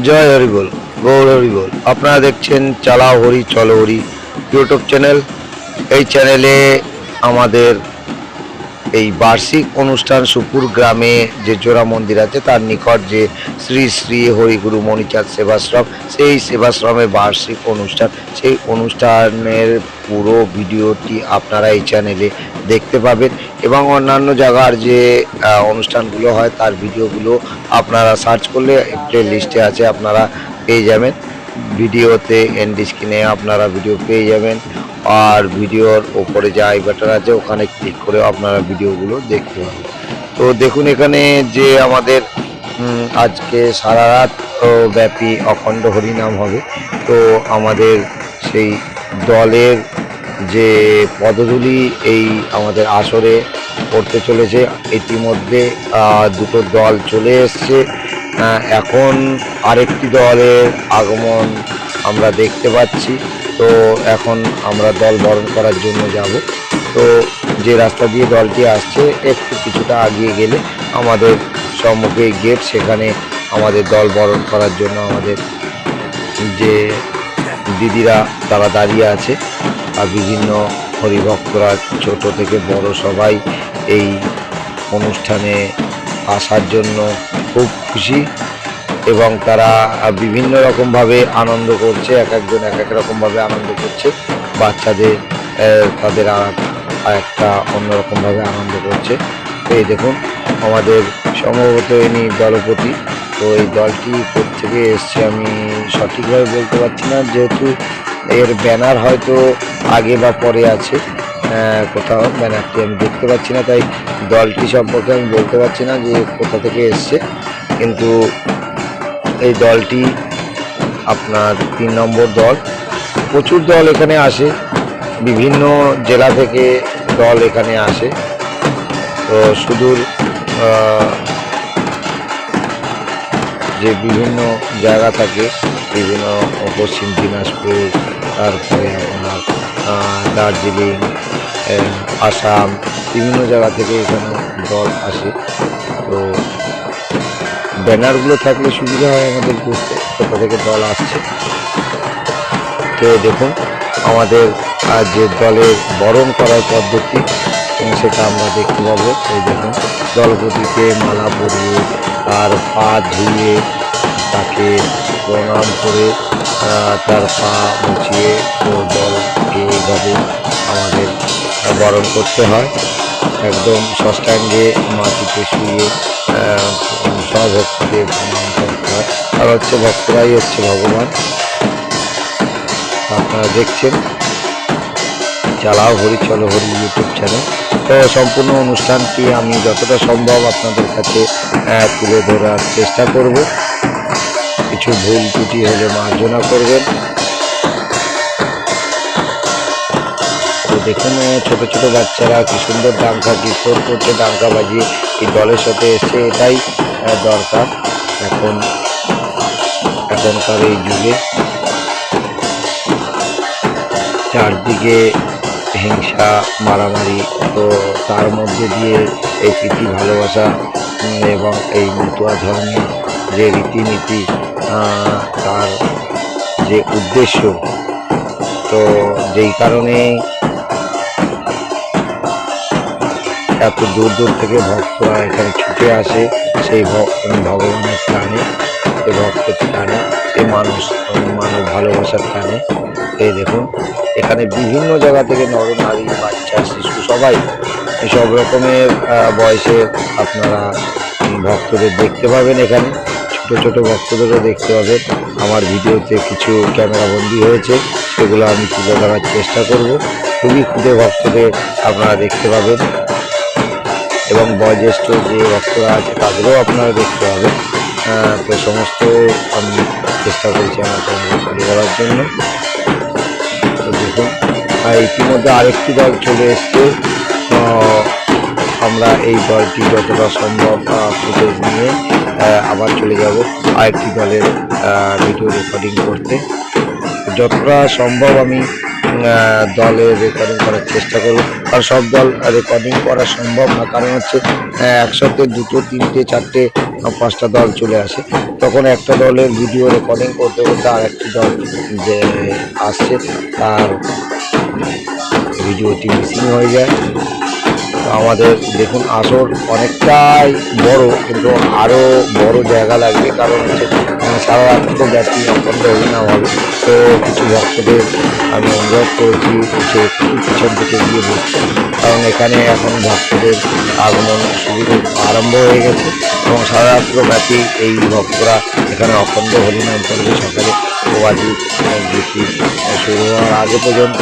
জয় হরিবোল গৌর হরিবোল আপনারা দেখছেন চালা হরি, চলো হরি ইউটিউব চ্যানেল। এই চ্যানেলে আমাদের এই বার্ষিক অনুষ্ঠান সুপুর গ্রামে যে জোড়া মন্দির আছে, তার নিকট যে শ্রী শ্রী হরিগুরু মণিচাঁদ সেবাশ্রম, সেই সেবাশ্রমের বার্ষিক অনুষ্ঠান। সেই অনুষ্ঠানের পুরো ভিডিওটি আপনারা এই চ্যানেলে দেখতে পাবেন এবং অন্যান্য জায়গার যে অনুষ্ঠানগুলো হয়, তার ভিডিওগুলো আপনারা সার্চ করলে প্লে লিস্টে আছে, আপনারা পেয়ে যাবেন। ভিডিওতে এন্ড স্ক্রিনে আপনারা ভিডিও পেয়ে যাবেন। আর ভিডিওর ওপরে যে আই বাটন আছে, ওখানে ক্লিক করে আপনারা ভিডিওগুলো দেখতে পাবেন। তো দেখুন এখানে যে আমাদের আজকে সারা রাত ব্যাপী অখণ্ড হরিনাম হবে। তো আমাদের সেই দলের যে পদধূলি এই আমাদের আসরে পড়তে চলেছে। ইতিমধ্যে দুটো দল চলে এসছে। এখন আরেকটি দলের আগমন আমরা দেখতে পাচ্ছি। তো এখন আমরা দল বরণ করার জন্য যাব। তো যে রাস্তা দিয়ে দলটি আসছে, একটু কিছুটা আগিয়ে গেলে আমাদের সম্মুখে গেট সেখানে আমাদের দল বরণ করার জন্য আমাদের যে দিদিরা তারা দাঁড়িয়ে আছে আর বিভিন্ন হরিভক্তরা, ছোট থেকে বড় সবাই এই অনুষ্ঠানে আসার জন্য খুব খুশি। এবং তারা বিভিন্ন রকমভাবে আনন্দ করছে, এক একজন এক এক রকমভাবে আনন্দ করছে। বাচ্চাদের তাদের একটা অন্যরকমভাবে আনন্দ করছে। এই দেখুন, আমাদের সম্ভবত ইনি দলপতি। তো এই দলটি থেকে এসছে আমি সঠিকভাবে বলতে পারছি না। যেহেতু এর ব্যানার হয়তো আগে বা পরে আছে কোথাও ব্যানারটি আমি দেখতে পাচ্ছি না। তাই দলটি সম্পর্কে আমি বলতে পারছি না যে কোথা থেকে এসছে। কিন্তু এই দলটি আপনার তিন নম্বর দল। প্রচুর দল এখানে আসে, বিভিন্ন জেলা থেকে দল এখানে আসে। তো সুদূর যে বিভিন্ন জায়গা থাকে, বিভিন্ন পশ্চিম দিনাজপুর, তারপরে আপনার দার্জিলিং আসাম, বিভিন্ন জায়গা থেকে এখানে দল আসে। তো ব্যানারগুলো থাকলে সুবিধা হয় আমাদের বুঝতে। কোথা থেকে দল আসছে। তো দেখুন আমাদের আহ, যে দলের বরণ করার পদ্ধতি সেটা আমরা দেখতে পাবো। এই দেখুন দলপতিকে মালা পরিয়ে তার পা ধুয়ে তাকে প্রণাম করে তার পা মুছিয়ে দলকে এইভাবে আমাদের বরণ করতে হয়। একদম ষষ্ঠাঙ্গে মাটিতে শুয়ে সব ভক্তদের প্রণাম করতে আর হচ্ছে ভক্তরাই হচ্ছে ভগবান। আপনারা দেখছেন চালাও হরি চলো হরি ইউটিউব চ্যানেল। তো সম্পূর্ণ অনুষ্ঠানটি আমি যতটা সম্ভব আপনাদের কাছে তুলে ধরার চেষ্টা করব। কিছু ভুল ত্রুটি হলে মার্জনা করবেন। তো দেখুন ছোট ছোট বাচ্চারা কি সুন্দর ডাঙ্কা কিশোর করছে, ডাঙ্কা বাজিয়ে এই দলের সাথে এসে এটাই দরকার। এখন, এখনকার এই যুগে চারদিকে হিংসা, মারামারি, তো তার মধ্যে দিয়ে এই প্রীতি ভালোবাসা এবং এই মতুয়া ধর্মের যে রীতিনীতি তার যে উদ্দেশ্য, তো যেই কারণে এত দূর দূর থেকে ভক্তরা এখানে ছুটে আসে, সেই ভগবানের টানে, সেই ভক্তের টানে, সেই মানুষ মানব ভালোবাসার টানে। এই দেখুন, এখানে বিভিন্ন জায়গা থেকে নরনারী, বাচ্চা, শিশু, সবাই সব রকমের বয়সে আপনারা ভক্তদের দেখতে পাবেন এখানে। ছোট ছোট ভক্তদেরও দেখতে পাবেন। আমার ভিডিওতে কিছু ক্যামেরাবন্দি হয়েছে, সেগুলো আমি তুলে ধরার চেষ্টা করব। খুবই ক্ষুদে ভক্তদের আপনারা দেখতে পাবেন। এবং বয়োজ্যেষ্ঠ যে ভক্তরা আছে, তাদেরও আপনারা দেখতে হবে। তো সমস্ত আমি চেষ্টা করছি আমার তুলে ধরার জন্য। তো দেখুন ইতিমধ্যে আরেকটি দল চলে এসছে। আমরা এই দলটি যতটা সম্ভব ফুটেজ নিয়ে আবার চলে যাব আরেকটি দলের ভিডিও রেকর্ডিং করতে। যতটা সম্ভব আমি দলে রেকর্ডিং করার চেষ্টা করব। কারণ সব দল রেকর্ডিং করা সম্ভব না। কারণ হচ্ছে একসাথে দুটো, তিনটে, চারটে পাঁচটা দল চলে আসে। তখন একটা দলের ভিডিও রেকর্ডিং করতে করতে আর একটি দল যে আসছে, তার ভিডিওটি মিসিং হয়ে যায়। আমাদের, দেখুন, আসর অনেকটাই বড়, কিন্তু আরও বড় জায়গা লাগবে, কারণ হচ্ছে সারা রাত্রি ব্যাপী অখণ্ড হরিনাম হবে তো কিছু ভক্তদের আমি অনুরোধ করেছি একটু পিছন থেকে গিয়ে বসতে, কারণ এখানে এখন ভক্তদের আগমন শুরু আরম্ভ হয়ে গেছে, এবং সারা রাত্র ব্যাপী এই ভক্তরা এখানে অখণ্ড হরিনাম করবে সকালে। প্রবাদী গীতি শুরু হওয়ার আগে পর্যন্ত।